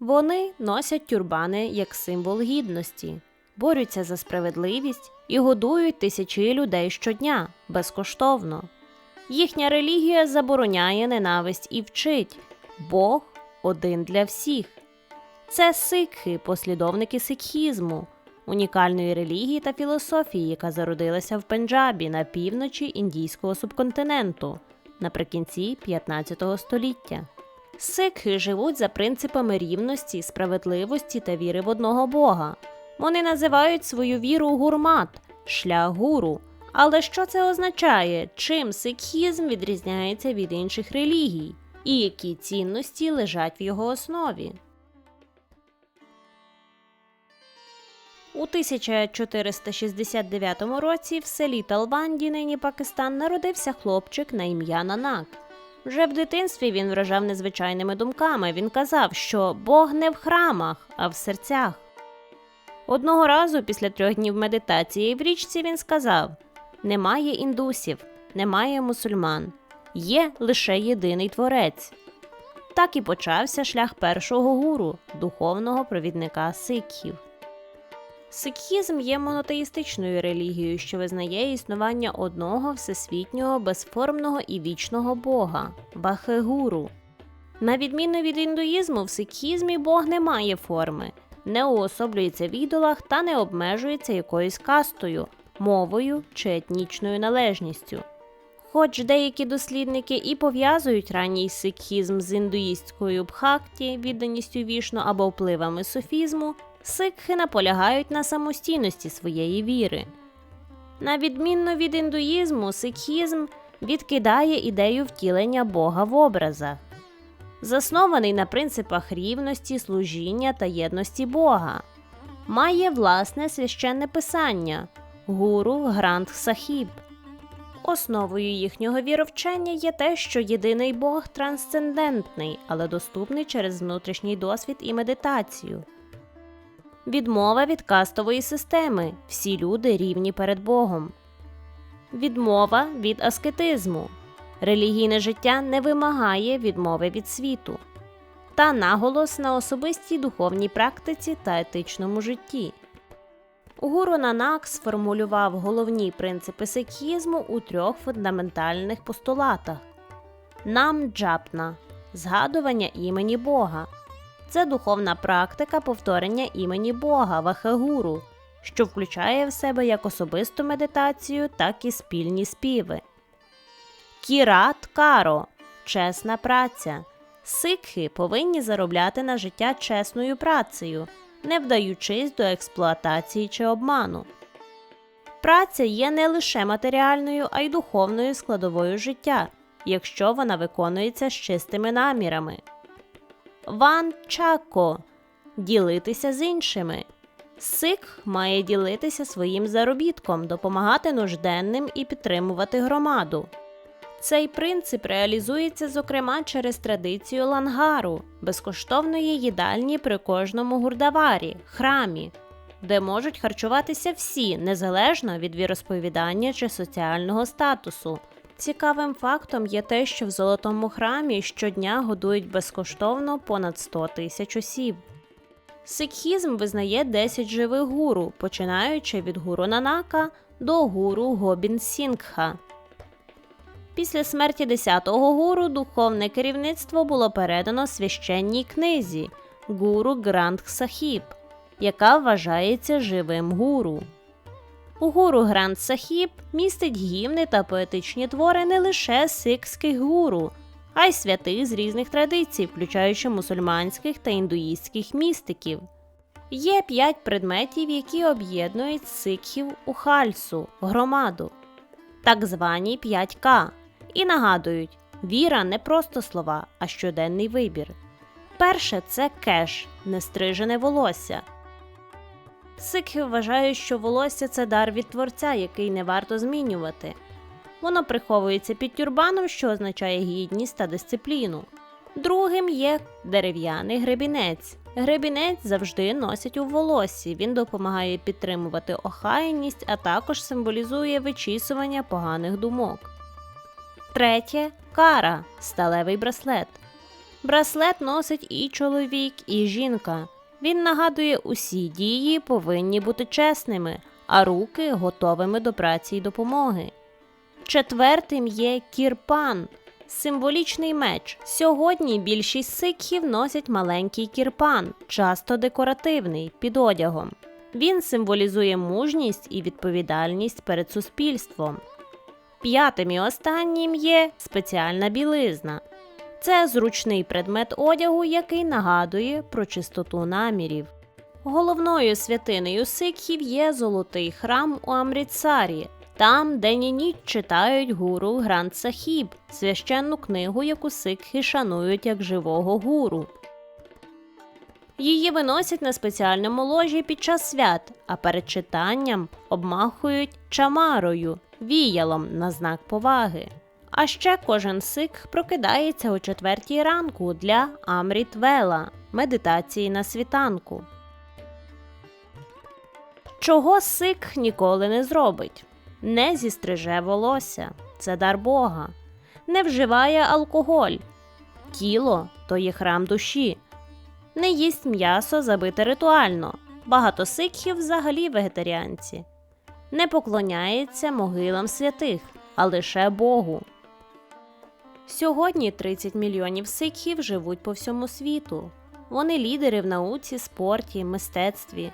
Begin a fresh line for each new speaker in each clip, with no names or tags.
Вони носять тюрбани як символ гідності, борються за справедливість і годують тисячі людей щодня безкоштовно. Їхня релігія забороняє ненависть і вчить Бог один для всіх. Це сикхи, послідовники сикхізму, унікальної релігії та філософії, яка зародилася в Пенджабі на півночі індійського субконтиненту наприкінці 15 століття. Сикхи живуть за принципами рівності, справедливості та віри в одного Бога. Вони називають свою віру гурмат, шлях гуру. Але що це означає? Чим сикхізм відрізняється від інших релігій? І які цінності лежать в його основі? У 1469 році в селі Талбанді, нині Пакистан, народився хлопчик на ім'я Нанак. Вже в дитинстві він вражав незвичайними думками. Він казав, що Бог не в храмах, а в серцях. Одного разу після трьох днів медитації в річці він сказав: Немає індусів, немає мусульман, є лише єдиний творець. Так і почався шлях першого гуру, духовного провідника сикхів. Сикхізм є монотеїстичною релігією, що визнає існування одного всесвітнього, безформного і вічного Бога Бахегуру. На відміну від індуїзму, в сикхізмі Бог не має форми, не уособлюється в ідолах та не обмежується якоюсь кастою, мовою чи етнічною належністю. Хоч деякі дослідники і пов'язують ранній сикхізм з індуїстською бхакті, відданістю вішну або впливами софізму, сикхи наполягають на самостійності своєї віри. На відмінно від індуїзму, сикхізм відкидає ідею втілення Бога в образах, заснований на принципах рівності, служіння та єдності Бога, має власне священне писання гуру Грантх Сахіб. Основою їхнього віровчення є те, що єдиний Бог трансцендентний, але доступний через внутрішній досвід і медитацію. Відмова від кастової системи. Всі люди рівні перед Богом. Відмова від аскетизму. Релігійне життя не вимагає відмови від світу. Та наголос на особистій духовній практиці та етичному житті. Гуру Нанак сформулював головні принципи сикхізму у трьох фундаментальних постулатах: нам джапна згадування імені Бога. Це духовна практика повторення імені Бога Вахагуру, що включає в себе як особисту медитацію, так і спільні співи. Кірат Каро чесна праця. Сикхи повинні заробляти на життя чесною працею, не вдаючись до експлуатації чи обману. Праця є не лише матеріальною, а й духовною складовою життя, якщо вона виконується з чистими намірами. Ван Чако ділитися з іншими. Сикх має ділитися своїм заробітком, допомагати нужденним і підтримувати громаду. Цей принцип реалізується, зокрема, через традицію лангару, безкоштовної їдальні при кожному гурдаварі, храмі, де можуть харчуватися всі, незалежно від віросповідання чи соціального статусу. Цікавим фактом є те, що в золотому храмі щодня годують безкоштовно понад 100 тисяч осіб. Сикхізм визнає 10 живих гуру, починаючи від гуру Нанака до гуру Гобін Сінгха. Після смерті 10-го гуру духовне керівництво було передано священній книзі гуру Грандх Сахіб, яка вважається живим гуру. Гуру Гранд Сахіб містить гімни та поетичні твори не лише сикських гуру, а й святих з різних традицій, включаючи мусульманських та індуїстських містиків. Є п'ять предметів, які об'єднують сикхів у хальсу, громаду, так звані 5К, і нагадують, віра не просто слова, а щоденний вибір. Перше це кеш, нестрижене волосся. Сикхи вважають, що волосся це дар від творця, який не варто змінювати. Воно приховується під тюрбаном, що означає гідність та дисципліну. Другим є дерев'яний гребінець. Гребінець завжди носять у волоссі. Він допомагає підтримувати охайність, а також символізує вичісування поганих думок. Третє кара сталевий браслет. Браслет носить і чоловік, і жінка. Він нагадує, усі дії повинні бути чесними, а руки готовими до праці й допомоги. Четвертим є кірпан символічний меч. Сьогодні більшість сикхів носять маленький кірпан, часто декоративний, під одягом. Він символізує мужність і відповідальність перед суспільством. П'ятим і останнім є спеціальна білизна. Це зручний предмет одягу, який нагадує про чистоту намірів. Головною святинею сикхів є золотий храм у Амрітсарі, там день ніч читають гуру Гранд Сахіб, священну книгу, яку сикхи шанують як живого гуру. Її виносять на спеціальному ложі під час свят, а перед читанням обмахують чамарою, віялом на знак поваги. А ще кожен сикх прокидається о четвертій ранку для Амріт Вела медитації на світанку. Чого сикх ніколи не зробить? Не зістриже волосся це дар Бога, не вживає алкоголь, тіло то є храм душі, не їсть м'ясо забите ритуально. Багато сикхів взагалі вегетаріанці, не поклоняється могилам святих, а лише Богу. Сьогодні 30 мільйонів сикхів живуть по всьому світу. Вони лідери в науці, спорті, мистецтві.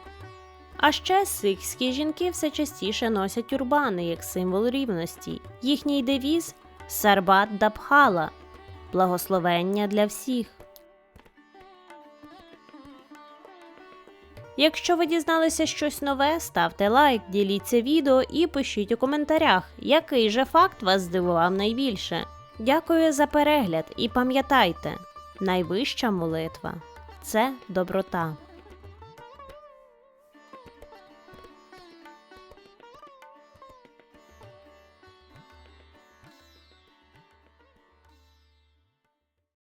А ще сикхські жінки все частіше носять тюрбани як символ рівності. Їхній девіз Сарбат Дабхала благословення для всіх. Якщо ви дізналися щось нове, ставте лайк, діліться відео і пишіть у коментарях, який же факт вас здивував найбільше. Дякую за перегляд і пам'ятайте, найвища молитва це доброта.